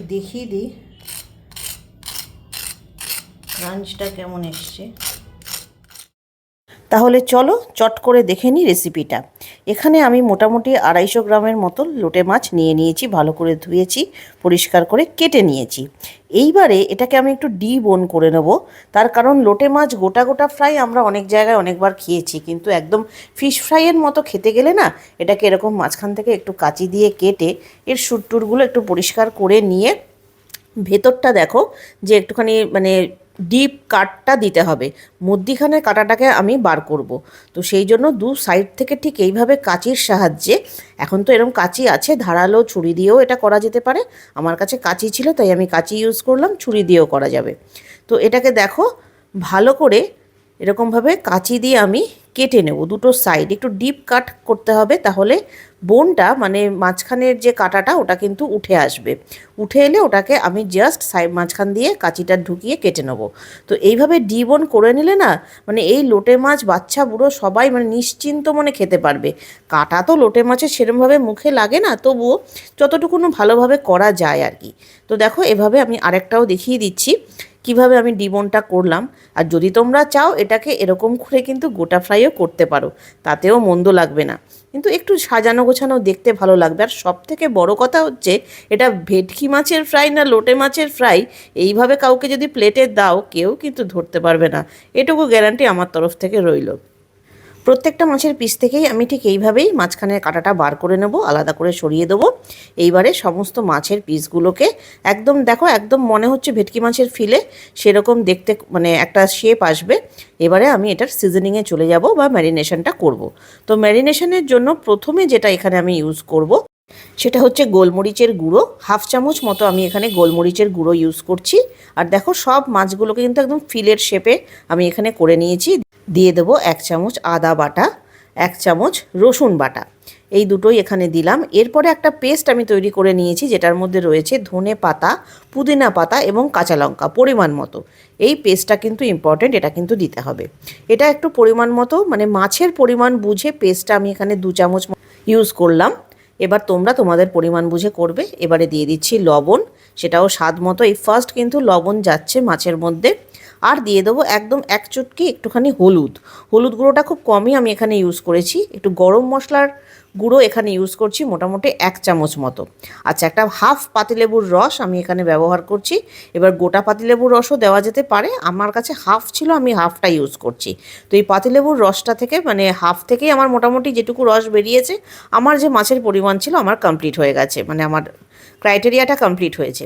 দেখিয়ে দিই। ক্রাঞ্চটা কেমন এসছে? তাহলে চলো চট করে দেখে নিই রেসিপিটা এখানে আমি মোটামুটি আড়াইশো গ্রামের মতো লোটে মাছ নিয়ে নিয়েছি, ভালো করে ধুয়েছি, পরিষ্কার করে কেটে নিয়েছি। এইবারে এটাকে আমি একটু ডি বোন করে নেব। তার কারণ লোটে মাছ গোটা গোটা ফ্রাই আমরা অনেক জায়গায় অনেকবার খেয়েছি, কিন্তু একদম ফিশ ফ্রাইয়ের মতো খেতে গেলে না, এটাকে এরকম মাঝখান থেকে একটু কাঁচি দিয়ে কেটে এর সুটটুরগুলো একটু পরিষ্কার করে নিয়ে ভেতরটা দেখো যে একটুখানি মানে ডিপ কাটটা দিতে হবে। মধ্যিখানের কাটাটাকে আমি বার করব। তো সেই জন্য দু সাইড থেকে ঠিক এইভাবে কাঁচির সাহায্যে, এখন তো এরকম কাঁচি আছে, ধারালো ছুরি দিয়েও এটা করা যেতে পারে। আমার কাছে কাঁচি ছিল, তাই আমি কাঁচি ইউজ করলাম, ছুরি দিয়েও করা যাবে। তো এটাকে দেখো, ভালো করে এরকমভাবে কাঁচি দিয়ে আমি কেটে নেব। দুটো সাইড, একটু ডিপ কাট করতে হবে, তাহলে বোনটা মানে মাঝখানের যে কাটাটা, ওটা কিন্তু উঠে আসবে। উঠে এলে ওটাকে আমি জাস্ট সাইড মাঝখান দিয়ে কাঁচিটা ঢুকিয়ে কেটে নেব। তো এইভাবে ডি বোন করে নিলে না মানে এই লোটে মাছ, বাচ্চা, বুড়ো সবাই মানে নিশ্চিন্ত মনে খেতে পারবে। কাটা তো লোটে মাছের সেরমভাবে মুখে লাগে না, তবুও যতটুকুনো ভালোভাবে করা যায় আর কি। তো দেখো, এভাবে আমি আরেকটাও দেখিয়ে দিচ্ছি। কীভাবে আমি ডিমনটা করলাম, আর যদি তোমরা চাও এটাকে এরকম করে কিন্তু গোটা ফ্রাইও করতে পারো, তাতেও মন্দ লাগবে না। কিন্তু একটু সাজানো গোছানো দেখতে ভালো লাগবে। আর সব থেকে বড়ো কথা হচ্ছে, এটা ভেটকি মাছের ফ্রাই না লোটে মাছের ফ্রাই, এইভাবে কাউকে যদি প্লেটে দাও, কেউ কিন্তু ধরতে পারবে না। এটুকু গ্যারান্টি আমার তরফ থেকে রইল। প্রত্যেকটা মাছের পিস থেকেই আমি ঠিক এইভাবেই মাঝখানের কাঁটাটা বার করে নেব, আলাদা করে সরিয়ে দেবো। এইবারে সমস্ত মাছের পিসগুলোকে একদম, দেখো, একদম মনে হচ্ছে ভেটকি মাছের ফিলে, সেরকম দেখতে মানে একটা শেপ আসবে। এবারে আমি এটার সিজনিংয়ে চলে যাব বা ম্যারিনেশনটা করব। তো ম্যারিনেশনের জন্য প্রথমে যেটা এখানে আমি ইউজ করব সেটা হচ্ছে গোলমরিচের গুঁড়ো। হাফ চামচ মতো আমি এখানে গোলমরিচের গুঁড়ো ইউজ করছি। আর দেখো সব মাছগুলোকে কিন্তু একদম ফিলের শেপে আমি এখানে করে নিয়েছি। দিয়ে দেবো এক চামচ আদা বাটা, এক চামচ রসুন বাটা। এই দুটোই এখানে দিলাম। এরপরে একটা পেস্ট আমি তৈরি করে নিয়েছি, যেটার মধ্যে রয়েছে ধনে পাতা, পুদিনা পাতা এবং কাঁচা লঙ্কা, পরিমাণ মতো। এই পেস্টটা কিন্তু ইম্পর্টেন্ট এটা কিন্তু দিতে হবে। এটা একটু পরিমাণ মতো মানে মাছের পরিমাণ বুঝে পেস্টটা আমি এখানে দু চামচ ইউজ করলাম। এবার তোমরা তোমাদের পরিমাণ বুঝে করবে। এবারে দিয়ে দিচ্ছি লবণ। সেটাও স্বাদ মতো। এই ফার্স্ট কিন্তু লবণ যাচ্ছে মাছের মধ্যে। আর দিয়ে দেবো একদম এক চুটকি একটুখানি হলুদ। হলুদ গুঁড়োটা খুব কমই আমি এখানে ইউজ করেছি। একটু গরম মশলার গুঁড়ো এখানে ইউজ করছি মোটামুটি এক চামচ মতো। আচ্ছা একটা হাফ পাতিলেবুর রস আমি এখানে ব্যবহার করছি। এবার গোটা পাতিলেবুর রসও দেওয়া যেতে পারে। আমার কাছে হাফ ছিল, আমি হাফটা ইউজ করছি। তো এই পাতিলেবুর রসটা থেকে মানে হাফ থেকেই আমার মোটামুটি যেটুকু রস বেরিয়েছে, আমার যে মাছের পরিমাণ ছিল, আমার কমপ্লিট হয়ে গেছে। মানে আমার ক্রাইটেরিয়াটা কমপ্লিট হয়েছে।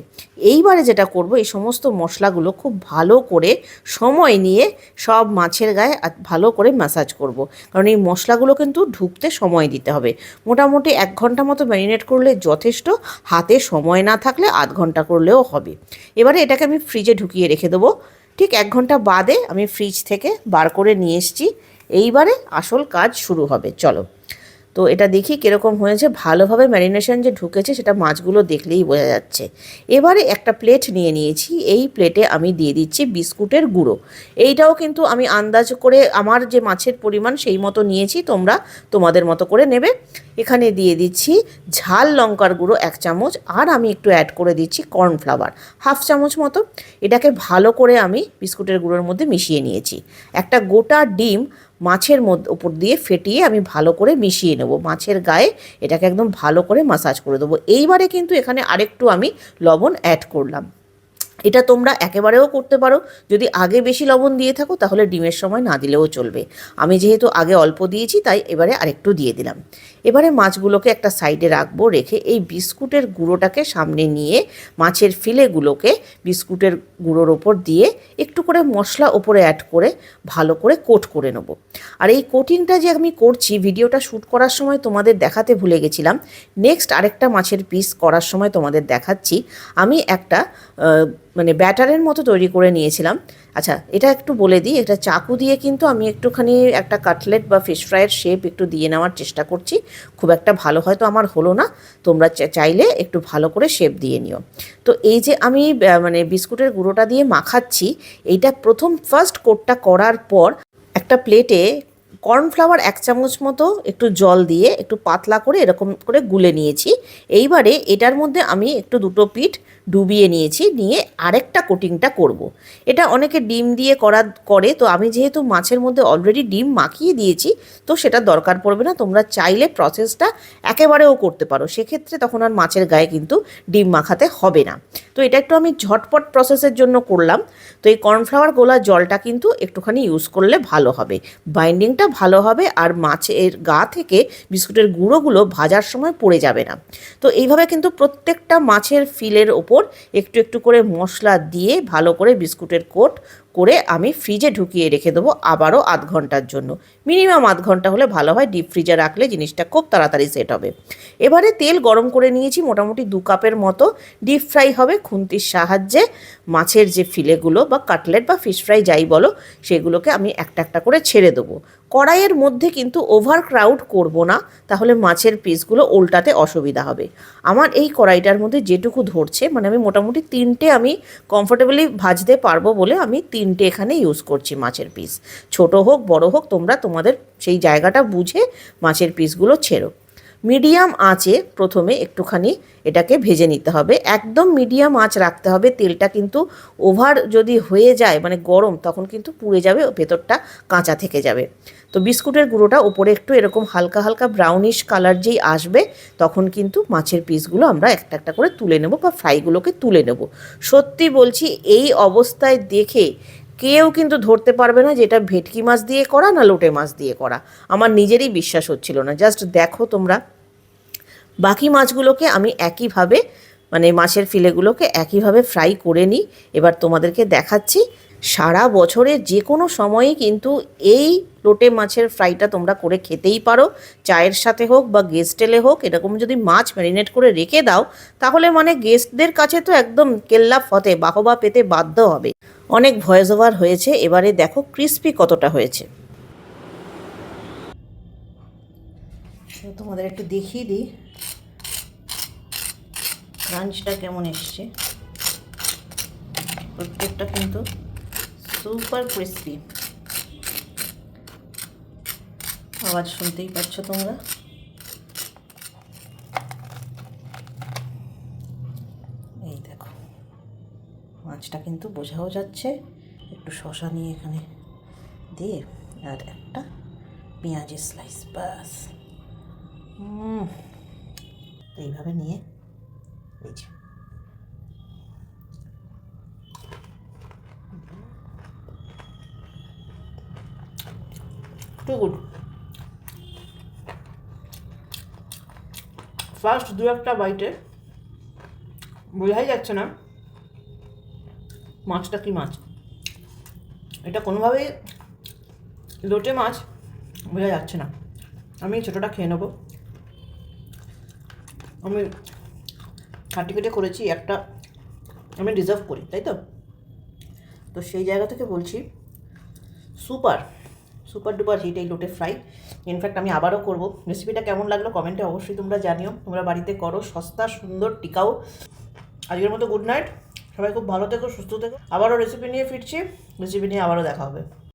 এইবারে যেটা করব, এই সমস্ত মশলাগুলো খুব ভালো করে সময় নিয়ে সব মাছের গায়ে ভালো করে ম্যাসাজ করব। কারণ এই মশলাগুলো কিন্তু ঢুকতে সময় দিতে হবে। মোটামুটি এক ঘণ্টা মতো ম্যারিনেট করলে যথেষ্ট, হাতে সময় না থাকলে আধ ঘণ্টা করলেও হবে। এবারে এটাকে আমি ফ্রিজে ঢুকিয়ে রেখে দেবো। ঠিক এক ঘণ্টা বাদে আমি ফ্রিজ থেকে বার করে নিয়ে এসেছি। এইবারে আসল কাজ শুরু হবে। চলো। তো এটা দেখি কীরকম হয়েছে। ভালোভাবে ম্যারিনেশন যে ঢুকেছে সেটা মাছগুলো দেখলেই বোঝা যাচ্ছে। এবারে একটা প্লেট নিয়ে নিয়েছি। এই প্লেটে আমি দিয়ে দিচ্ছি বিস্কুটের গুঁড়ো। এইটাও কিন্তু আমি আন্দাজ করে আমার যে মাছের পরিমাণ সেই মতো নিয়েছি। তোমরা তোমাদের মতো করে নেবে। এখানে দিয়ে দিচ্ছি ঝাল লঙ্কার গুঁড়ো এক চামচ। আর আমি একটু অ্যাড করে দিচ্ছি কর্নফ্লাওয়ার হাফ চামচ মতো। এটাকে ভালো করে আমি বিস্কুটের গুঁড়োর মধ্যে মিশিয়ে নিয়েছি। একটা গোটা ডিম মাছের মধ্যে, উপর দিয়ে ফেটিয়ে আমি ভালো করে মিশিয়ে নেব। মাছের গায়ে এটাকে একদম ভালো করে মাসাজ করে দেবো। এইবারে কিন্তু এখানে আরেকটু আমি লবণ অ্যাড করলাম। এটা তোমরা একেবারেও করতে পারো। যদি আগে বেশি লবণ দিয়ে থাকো, তাহলে ডিমের সময় না দিলেও চলবে। আমি যেহেতু আগে অল্প দিয়েছি, তাই এবারে আরেকটু দিয়ে দিলাম। এবারে মাছগুলোকে একটা সাইডে রাখব, রেখে এই বিস্কুটের গুঁড়োটাকে সামনে নিয়ে মাছের ফিলেগুলোকে বিস্কুটের গুঁড়োর ওপর দিয়ে একটু করে মশলা ওপরে অ্যাড করে ভালো করে কোট করে নেব। আর এই কোটিংটা যে আমি করছি, ভিডিওটা শ্যুট করার সময় তোমাদের দেখাতে ভুলে গেছিলাম। নেক্সট আরেকটা মাছের পিস করার সময় তোমাদের দেখাচ্ছি। আমি একটা মানে ব্যাটারের মতো তৈরি করে নিয়েছিলাম। আচ্ছা এটা একটু বলে দিই এটা চাকু দিয়ে কিন্তু আমি একটুখানি একটা কাটলেট বা ফিশ ফ্রাইয়ের শেপ একটু দিয়ে নেওয়ার চেষ্টা করছি। খুব একটা ভালো হয়তো আমার হলো না, তোমরা চাইলে একটু ভালো করে শেপ দিয়ে নিও। তো এই যে আমি মানে বিস্কুটের গুঁড়োটা দিয়ে মাখাচ্ছি, এইটা প্রথম ফার্স্ট কোটটা করার পর একটা প্লেটে কর্নফ্লাওয়ার এক চামচ মতো একটু জল দিয়ে একটু পাতলা করে এরকম করে গুলে নিয়েছি। এইবারে এটার মধ্যে আমি একটু দুটো পিঠ ডুবিয়ে নিয়েছি, নিয়ে আরেকটা কোটিংটা করব। এটা অনেকে ডিম দিয়ে করা, করে, তো আমি যেহেতু মাছের মধ্যে অলরেডি ডিম মাখিয়ে দিয়েছি, তো সেটা দরকার পড়বে না, তোমরা চাইলে প্রসেসটা একেবারেও করতে পারো। সেক্ষেত্রে তখন আর মাছের গায়ে কিন্তু ডিম মাখাতে হবে না। তো এটা একটু আমি ঝটপট প্রসেসের জন্য করলাম। তো এই কর্নফ্লাওয়ার গোলা জলটা কিন্তু একটুখানি ইউজ করলে ভালো হবে। বাইন্ডিংটা ভালো হবে, আর মাছের গা থেকে বিস্কুটের গুঁড়োগুলো ভাজার সময় পড়ে যাবে না। তো এইভাবে কিন্তু প্রত্যেকটা মাছের ফিলের ওপর একটু একটু করে মশলা দিয়ে ভালো করে বিস্কুটের কোট করে আমি ফ্রিজে ঢুকিয়ে রেখে দেবো আবারও আধ ঘণ্টার জন্য। মিনিমাম আধ ঘণ্টা হলে ভালো হয় ডিপ ফ্রিজে রাখলে জিনিসটা খুব তাড়াতাড়ি সেট হবে। এবারে তেল গরম করে নিয়েছি মোটামুটি দু কাপের মতো। ডিপ ফ্রাই হবে খুন্তির সাহায্যে মাছের যে ফিলেগুলো বা কাটলেট বা ফিশ ফ্রাই যাই বলো, সেগুলোকে আমি একটা একটা করে ছেড়ে দেবো। কড়াইয়ের মধ্যে কিন্তু ওভার ক্রাউড করব না, তাহলে মাছের পিসগুলো ওল্টাতে অসুবিধা হবে। আমার এই কড়াইটার মধ্যে যেটুকু ধরছে মানে আমি মোটামুটি তিনটে আমি কমফোর্টেবলি ভাজতে পারব বলে আমি তিনটে এখানে ইউজ করছি মাছের পিস ছোট হোক, বড় হোক, তোমরা তোমাদের সেই জায়গাটা বুঝে মাছের পিসগুলো ছেড়ো। মিডিয়াম আঁচে প্রথমে একটুখানি এটাকে ভেজে নিতে হবে। একদম মিডিয়াম আঁচ রাখতে হবে। তেলটা কিন্তু ওভার যদি হয়ে যায় মানে গরম, তখন কিন্তু পুড়ে যাবে, ভেতরটা কাঁচা থেকে যাবে। তো বিস্কুটের গুঁড়োটা ওপরে একটু এরকম হালকা হালকা ব্রাউনিশ কালার যেই আসবে, তখন কিন্তু মাছের পিসগুলো আমরা একটা একটা করে তুলে নেব বা ফ্রাইগুলোকে তুলে নেব। সত্যি বলছি, এই অবস্থায় দেখে কেউ কিন্তু ধরতে পারবে না যে এটা ভেটকি মাছ দিয়ে করা না লোটে মাছ দিয়ে করা। আমার নিজেরই বিশ্বাস হচ্ছিল না। জাস্ট দেখো তোমরা। বাকি মাছগুলোকে আমি একইভাবে মানে মাছের ফিলেগুলোকে একইভাবে ফ্রাই করে নিই। এবার তোমাদেরকে দেখাচ্ছি সারা বছরের যে কোনো সময়ই কিন্তু এই লোটে মাছের ফ্রাইটা তোমরা করে খেতেই পারো। চায়ের সাথে হোক বা গেস্টেলে হোক, এরকম যদি মাছ ম্যারিনেট করে রেখে দাও, তাহলে মানে গেস্টদের কাছে তো একদম কেল্লা ফতে, বাহবা পেতে বাধ্য হবে। অনেক ভয়েস ওভার হয়েছে, এবারে দেখো ক্রিস্পি কতটা হয়েছে। তোমাদের একটু দেখিয়ে দিই। ক্রাঞ্চটা কেমন এসছে? প্রত্যেকটা কিন্তু সুপার ক্রিস্পি। আওয়াজ শুনতেই পাচ্ছ তোমরা? এই দেখো, মাছটা কিন্তু বোঝাও যাচ্ছে। একটু শশা নিয়ে এখানে দিয়ে, আর একটা পেঁয়াজের স্লাইস বাস এইভাবে নিয়ে, এই যে। Two good. ফার্স্ট দু একটা বাইটে। বোঝাই যাচ্ছে না মাছটা কি মাছ। এটা কোনোভাবেই লোটে মাছ বোঝা যাচ্ছে না। আমি ছোটোটা খেয়ে নেব। আমি খাটি কেটে করেছি, একটা আমি ডিজার্ভ করি, তাই তো? তো সেই জায়গা থেকে বলছি, সুপার। সুপার ডুপার হিট এই লোটে ফ্রাই ইনফ্যাক্ট আমি আবারও করব। রেসিপিটা কেমন লাগল কমেন্টে অবশ্যই তোমরা জানিও। তোমরা বাড়িতে করো, সস্তা, সুন্দর, টিকাও। আজকের মতো গুড নাইট সবাই খুব ভালো থেকো, সুস্থ থেকো। আবারও রেসিপি নিয়ে ফিরছি। রেসিপি নিয়ে আবারও দেখা হবে।